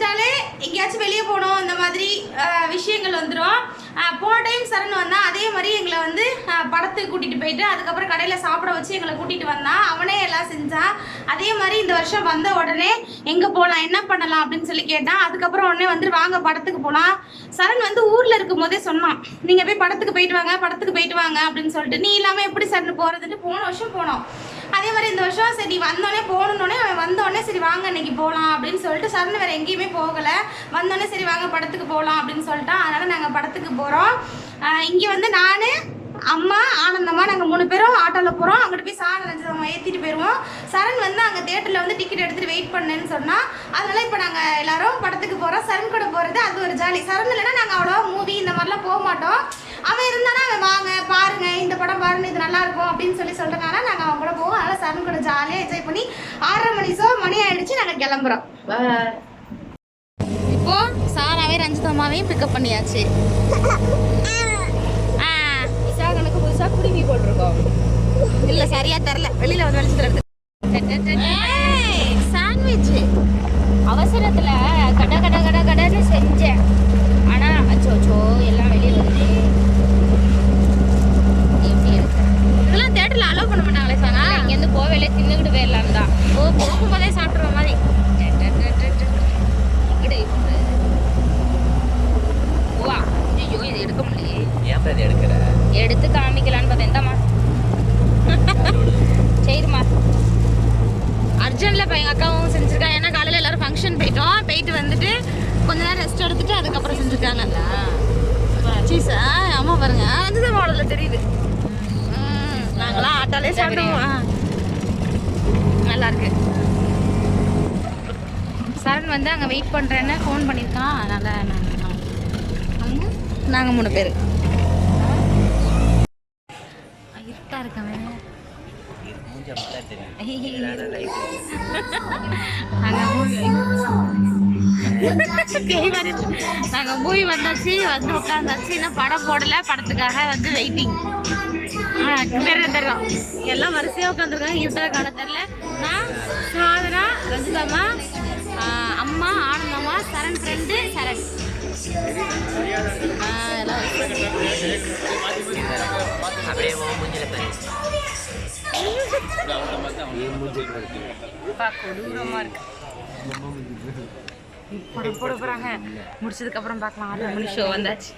வச்சுட்டாலே எங்கேயாச்சும் வெளியே போகணும் இந்த மாதிரி விஷயங்கள் வந்துடும் போன டைம் சரண் வந்தான் அதே மாதிரி எங்களை வந்து படத்துக்கு கூட்டிகிட்டு போயிட்டு அதுக்கப்புறம் கடையில் சாப்பிட வச்சு எங்களை கூட்டிகிட்டு வந்தான் அவனே எல்லாம் செஞ்சான் அதே மாதிரி இந்த வருஷம் வந்த உடனே எங்கே போகலாம் என்ன பண்ணலாம் அப்படின்னு சொல்லி கேட்டான் அதுக்கப்புறம் உடனே வந்து வாங்க படத்துக்கு போகலாம் சரண் வந்து ஊரில் இருக்கும் போதே சொன்னான் நீங்கள் போய் படத்துக்கு போயிட்டு வாங்க படத்துக்கு போயிட்டு வாங்க அப்படின்னு சொல்லிட்டு. நீ இல்லாமல் எப்படி சரண் போகிறதுன்னு போன வருஷம் போனோம். அதே மாதிரி இந்த வருஷம் சரி வந்தோடனே போகணுன்னே அவன் வந்தோடனே சரி வாங்க இன்னைக்கு போகலாம் அப்படின்னு சொல்லிட்டு சரண் வேறு எங்கேயுமே போகலை. வந்தோடனே சரி வாங்க படத்துக்கு போகலாம் அப்படின்னு சொல்லிட்டான். அதனால் நாங்கள் படத்துக்கு போகிறோம் இங்கே வந்து நான் அம்மா ஆனந்தம்மா நாங்கள் மூணு பேரும் ஆட்டோவில் போகிறோம் அங்கிட்டு போய் சாணம் நினச்சவங்க ஏற்றிட்டு போயிடுவோம் சரண் வந்து அங்கே தேட்டரில் வந்து டிக்கெட் எடுத்துகிட்டு வெயிட் பண்ணேன்னு சொன்னால் அதனால் இப்போ நாங்கள் எல்லாரும் படத்துக்கு போகிறோம் சரண் கூட போகிறது அது ஒரு ஜாலி சரண் இல்லைன்னா நாங்கள் அவ்வளோவா மூவி இந்த மாதிரிலாம் போக மாட்டோம். அவன் இருந்தானா அவன் வாங்க பாருங்க இந்த படம் பாருங்க இது நல்லாயிருக்கும் அப்படின்னு சொல்லி சொல்றதுனால நாங்கள் அவன் கூட சரண் கூட ஜாலியாக என்ஜாய் பண்ணி ஆறரை மணி ஷோ மணி ஆயிடுச்சு நாங்கள் கிளம்புறோம். இப்போ சாராவே ரஞ்சிதமாவையும் பிக்கப் பண்ணியாச்சு. ஆ. விசாகனுக்கு புதுசா குடுமி போட்டிருக்கோம். இல்ல சரியா தரல வெளியில வந்து வெளிச்சத்துல சாண்ட்விச் அவசரத்துல கட கட கட கடன்னு செஞ்சேன் ஆனா அச்சோ அச்சோ எல்லாம் வெளியே வருது எப்படி இருக்கு இதெல்லாம் தேட்டர்ல அலோவ் பண்ண மாட்டாங்களே சாங்க போவேலே தின்னுக்கிட்டு போயிடலாம் தான். ஓ போகும்போதே சாப்பிட்ற மாதிரி. வா ஐயோ இது எடுக்க முடியலையே. ஏன் பிரதி எடுக்கிற எடுத்து காமிக்கலான்னு பார்த்தேன். இந்தாம்மா. சரிம்மா அர்ஜென்ட்ல இப்போ எங்க அக்காவும் செஞ்சிருக்காங்க ஏன்னா காலையில எல்லாரும் ஃபங்க்ஷன் போயிட்டோம். போயிட்டு வந்துட்டு கொஞ்ச நேரம் ரெஸ்ட் எடுத்துட்டு அதுக்கப்புறம் செஞ்சிருக்காங்க. சீஸ் அம்மா பாருங்க. அந்த மாடல்ல தெரியுது. நாங்களாம் ஆட்டாலே சாப்பிடுவோம். ஆ. நல்லா இருக்கு சரண் வந்து அங்கே வெயிட் பண்ணுறேன்னு ஃபோன் பண்ணியிருக்கான் அதனால் நாங்கள் நாங்கள் மூணு பேர். இருட்டாக இருக்கவன். நாங்க மூவி வந்தாச்சு வந்து உட்காந்தாச்சு இன்னும் படம் போடல படத்துக்காக வந்து வெயிட்டிங் தெரியும் எல்லாம் வரிசையா உட்காந்துருக்காங்க இருட்டா காண தெரியல. நான் சாதனா ரஞ்சிதாமா ஆஹ் அம்மா ஆனந்தம்மா சரண் ஃப்ரெண்டு சரண். அப்படியே மூஞ்சில பாரு. என் மூஞ்சி கூட இருக்கு கொடூரமா இருக்கு. படம் போட போறாங்க முடிச்சதுக்கு அப்புறம் பார்க்கலாம். ஆறு மணி ஷோ வந்தாச்சு.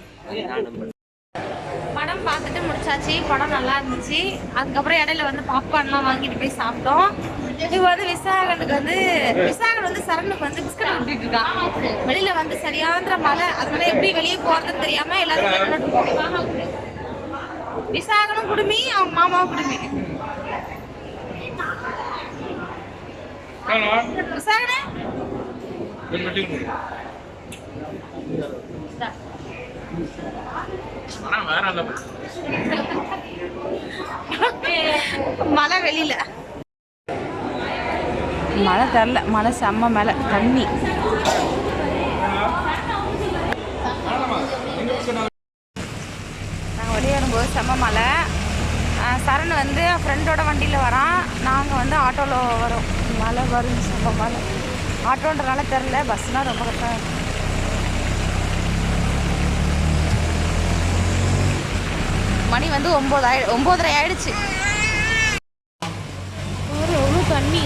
படம் பார்த்துட்டு முடிச்சாச்சு. படம் நல்லா இருந்துச்சு. அதுக்கப்புறம் இடையில வந்து பாப்கார்ன்லாம் வாங்கிட்டு போய் சாப்பிட்டோம். இப்போ வந்து விசாகனுக்கு வந்து விசாகன் வந்து சரணுக்கு வந்து பிஸ்கட் விட்டுட்டு இருக்கான் வெளியில வந்து சரியாந்திர மழை அதனால எப்படி வெளியே போறதுன்னு தெரியாம எல்லாரும். விசாகனும் குடுமி அவங்க மாமாவும் குடுமி. விசாகனே? மழை வெளியில. மழை தரல மழை செம்ம மேலே தண்ணி. நாங்கள் வெளியே வரும்போது செம்ம மழை. சரண் வந்து ஃப்ரெண்டோட வண்டியில் வரான். நாங்கள் வந்து ஆட்டோவில் வரோம். மழை வரும் செம்ம மழை. ஆட்டோன்றனால தெரில பஸ்னால் ரொம்ப கஷ்டம் மணி வந்து ஒம்பது ஆயி ஒம்போதரை ஆயிடுச்சு. எவ்வளோ தண்ணி.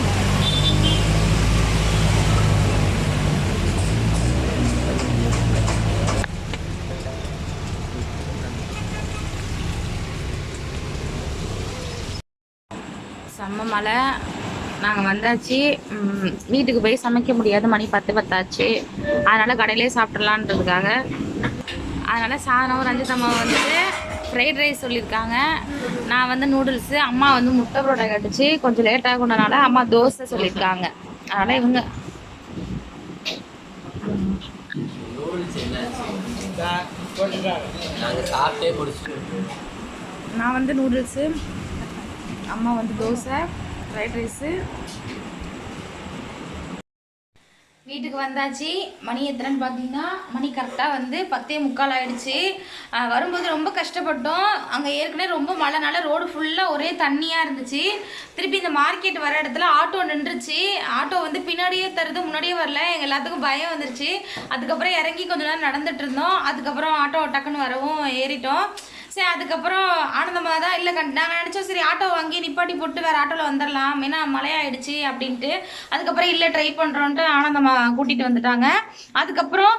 செம்ம மழை. நாங்கள் வந்தாச்சு. வீட்டுக்கு போய் சமைக்க முடியாது. மணி பத்து பத்தாச்சு. அதனால் கடையிலே சாப்பிட்றலான்றதுக்காக அதனால் சாதனம் ரஞ்சிதம்மா வந்துட்டு ஃப்ரைட் ரைஸ் சொல்லியிருக்காங்க. நான் வந்து நூடுல்ஸு அம்மா வந்து முட்டை புரோட்டா கட்டுச்சு. கொஞ்சம் லேட் ஆகுனனால அம்மா தோசை சொல்லியிருக்காங்க. அதனால் இவங்க நான் வந்து நூடுல்ஸு அம்மா வந்து தோசை ஃப்ரைட் ரைஸு வீட்டுக்கு வந்தாச்சு. மணி எத்தனைன்னு பார்த்தீங்கன்னா மணி கரெக்டாக வந்து பத்தே முக்கால் ஆகிடுச்சு வரும்போது ரொம்ப கஷ்டப்பட்டோம். அங்கே ஏற்கனவே ரொம்ப மழைனால ரோடு ஃபுல்லாக ஒரே தண்ணியாக இருந்துச்சு. திருப்பி இந்த மார்க்கெட் வர இடத்துல ஆட்டோ நின்றுச்சு. ஆட்டோ வந்து பின்னாடியே தருது முன்னாடியே வரல. எங்கள் எல்லாத்துக்கும் பயம் வந்துருச்சு. அதுக்கப்புறம் இறங்கி கொஞ்ச நேரம் நடந்துட்டு இருந்தோம். அதுக்கப்புறம் ஆட்டோ டக்குன்னு வரவும் ஏறிட்டோம். சரி அதுக்கப்புறம் ஆனந்தமாக தான் இல்லை கண் நாங்கள் நினச்சோம் சரி ஆட்டோ வாங்கி நிப்பாட்டி போட்டு வேறு ஆட்டோவில் வந்துடலாம் ஏன்னா மழையாயிடுச்சு அப்படின்ட்டு. அதுக்கப்புறம் இல்லை ட்ரை பண்ணுறோன்ட்டு ஆனந்தமாக கூட்டிகிட்டு வந்துட்டாங்க. அதுக்கப்புறம்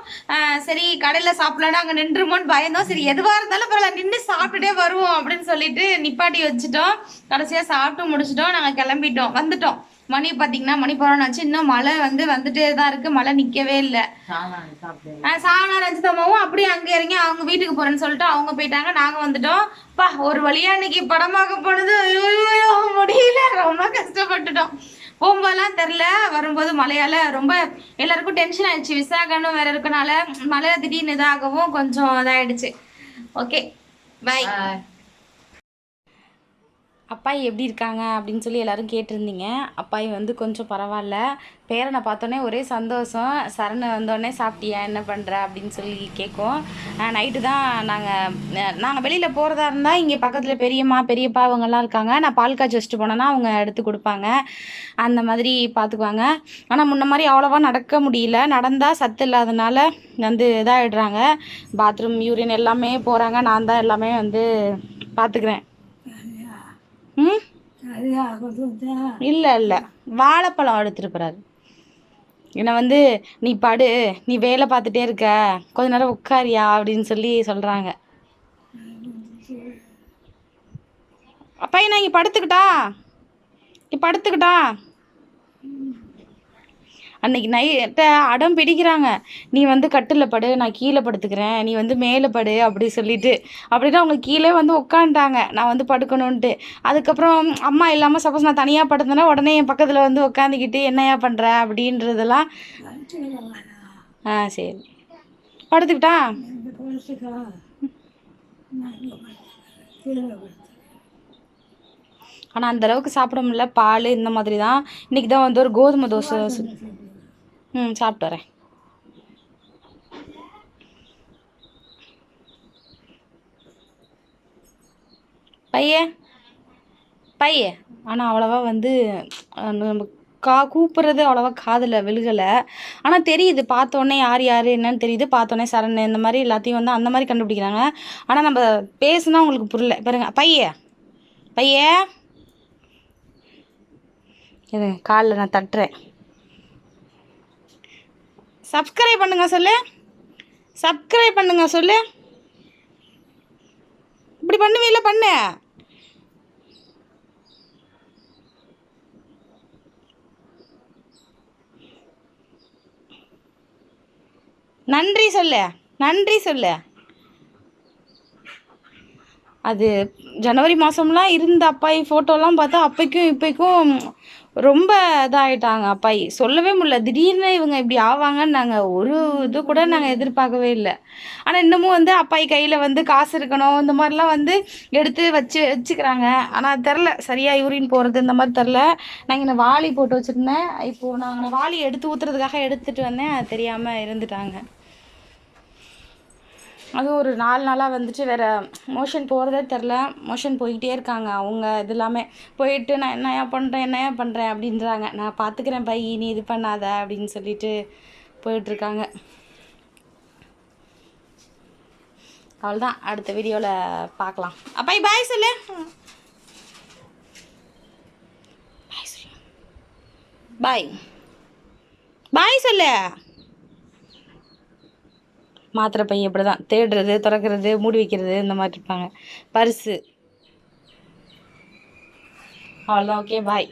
சரி கடையில் சாப்பிடலான்னு அங்கே நின்றுமோன்னு பயந்தோம். சரி எதுவாக இருந்தாலும் பரவாயில்ல நின்று சாப்பிட்டுட்டே வருவோம் அப்படின்னு சொல்லிட்டு நிப்பாட்டி வச்சுட்டோம். கடைசியாக சாப்பிட்டு முடிச்சிட்டோம். நாங்கள் கிளம்பிட்டோம். வந்துட்டோம். மணி பார்த்தீங்கன்னா மணி போகிறோன்னு இன்னும் மழை வந்து வந்துட்டே தான் இருக்குது மழை நிற்கவே இல்லை. சாணா ரஞ்சிதம்மாவும் அப்படியே. அங்கே இறங்கி அவங்க வீட்டுக்கு போறேன்னு சொல்லிட்டு அவங்க போயிட்டாங்க. நாங்க வந்துட்டோம். பா ஒரு வழியா இன்னைக்கு படமாக போனது. ஐயோ முடியல. ரொம்ப கஷ்டப்பட்டுட்டோம். போகும்போதெல்லாம் தெரில வரும்போது மழையால ரொம்ப எல்லாருக்கும் டென்ஷன் ஆயிடுச்சு. விசாகனும் வேற இருக்கனால மழை திடீர்னு இதாகவும் கொஞ்சம் இதாயிடுச்சு. ஓகே பை அப்பாய் எப்படி இருக்காங்க அப்படின்னு சொல்லி எல்லாரும் கேட்டிருந்தீங்க. அப்பாய் வந்து கொஞ்சம் பரவாயில்ல. பேரனை பார்த்தோன்னே ஒரே சந்தோஷம். சரண் வந்தோடனே சாப்பிட்டியா என்ன பண்ணுற அப்படின்னு சொல்லி கேட்கும். நைட்டு தான் நாங்கள் நாங்கள் வெளியில் போகிறதா இருந்தால் இங்கே பக்கத்தில் பெரியம்மா பெரியப்பா இவங்கெல்லாம் இருக்காங்க. நான் பால் காய்ச்சி வச்சுட்டு போனேன்னா அவங்க எடுத்து கொடுப்பாங்க. அந்த மாதிரி பார்த்துக்குவாங்க. ஆனால் முன்ன மாதிரி அவ்வளோவா நடக்க முடியல. நடந்தால் சத்து இல்லாதனால வந்து இதாகிடுறாங்க பாத்ரூம் யூரின் எல்லாமே போகிறாங்க நான் தான் எல்லாமே வந்து பார்த்துக்கிறேன். ம்? இல்லை இல்லை. வாழைப்பழம் எடுத்துட்டு போகிறாரு என்னை வந்து நீ படு நீ வேலை பார்த்துட்டே இருக்க. கொஞ்ச நேரம் உட்காரியா? அப்படின்னு சொல்லி சொல்கிறாங்க அப்பா நான் இங்கே படுத்துக்கிட்டா? நீ படுத்துக்கிட்டா? அன்னைக்கு நைட்ட அடம் பிடிக்கிறாங்க. நீ வந்து கட்டில் படு நான் கீழே படுத்துக்கிறேன். நீ வந்து மேலே படு அப்படி சொல்லிட்டு. அப்படின்னா அவங்க கீழே வந்து உட்காந்துட்டாங்க நான் வந்து படுக்கணுன்ட்டு அதுக்கப்புறம் அம்மா இல்லாமல் சப்போஸ் நான் தனியாக படுத்தேன்னா உடனே என் பக்கத்தில் வந்து உட்காந்துக்கிட்டு என்னையா பண்ணுற அப்படின்றதெல்லாம் ஆ சரி. படுத்துக்கிட்டா? ஆனால் அந்த அளவுக்கு சாப்பிட முடியல. பால் இந்த மாதிரி தான் இன்னைக்கு தான் வந்து ஒரு கோதுமை தோசை ம் சாப்பிட்டு வரேன். பையன் பையன் ஆனால் அவ்வளோவா வந்து நம்ம கா கூப்பிட்றது அவ்வளோவா காதில் விழுகலை. ஆனால் தெரியுது பார்த்தோன்னே யார் யார் என்னன்னு தெரியுது. பார்த்தோன்னே சரண் இந்த மாதிரி எல்லாத்தையும் வந்து அந்த மாதிரி கண்டுபிடிக்கிறாங்க. ஆனால் நம்ம பேசுனா உங்களுக்கு புரியல. பாருங்க பைய? பைய? இது காலில் நான் தட்டுறேன். சப்ஸ்கிரைப் பண்ணுங்க சொல்லு. சப்ஸ்கிரைப் பண்ணுங்க சொல்லு. இப்படி பண்ணுவீல பண்ணு. நன்றி சொல்லு. நன்றி சொல்லு. அது ஜனவரி மாதம்லாம் இருந்த அப்பாயி ஃபோட்டோலாம் பார்த்தா அப்பைக்கும் இப்பைக்கும் ரொம்ப இதாகிட்டாங்க அப்பா சொல்லவே முடியல. திடீர்னு இவங்க இப்படி ஆவாங்கன்னு நாங்கள் ஒரு இது கூட நாங்கள் எதிர்பார்க்கவே இல்லை. ஆனால் இன்னமும் வந்து அப்பாய் கையில் வந்து காசு இருக்கணும். இந்த மாதிரிலாம் வந்து எடுத்து வச்சு வச்சுக்கிறாங்க. ஆனால் தெரில சரியாக யூரின் போகிறது இந்த மாதிரி தெரில நாங்கள் இந்த வாளி போட்டு வச்சுருந்தேன். இப்போது நாங்கள் வாளி எடுத்து ஊற்றுறதுக்காக எடுத்துகிட்டு வந்தேன். அது தெரியாமல் இருந்துட்டாங்க. அதுவும் ஒரு நாலு நாளாக வந்துட்டு வேறு மோஷன் போகிறதே தெரில மோஷன் போய்கிட்டே இருக்காங்க. அவங்க இது எல்லாமே போயிட்டு நான் என்னையா பண்ணுறேன் என்னையா பண்ணுறேன் அப்படின்றாங்க. நான் பார்த்துக்கிறேன் பை நீ இது பண்ணாத அப்படின்னு சொல்லிட்டு போயிட்டுருக்காங்க. அவ்வளோதான் அடுத்த வீடியோவில் பார்க்கலாம் அப்பா பாய் சொல்லு பாய் சொல்லு. பாய் பாய் சொல்லு மாத்திரை பை இப்படி தான் தேடுறது திறக்கிறது மூடி வைக்கிறது இந்த மாதிரி இருப்பாங்க. பர்ஸு அவ்வளோதான் ஓகே பாய்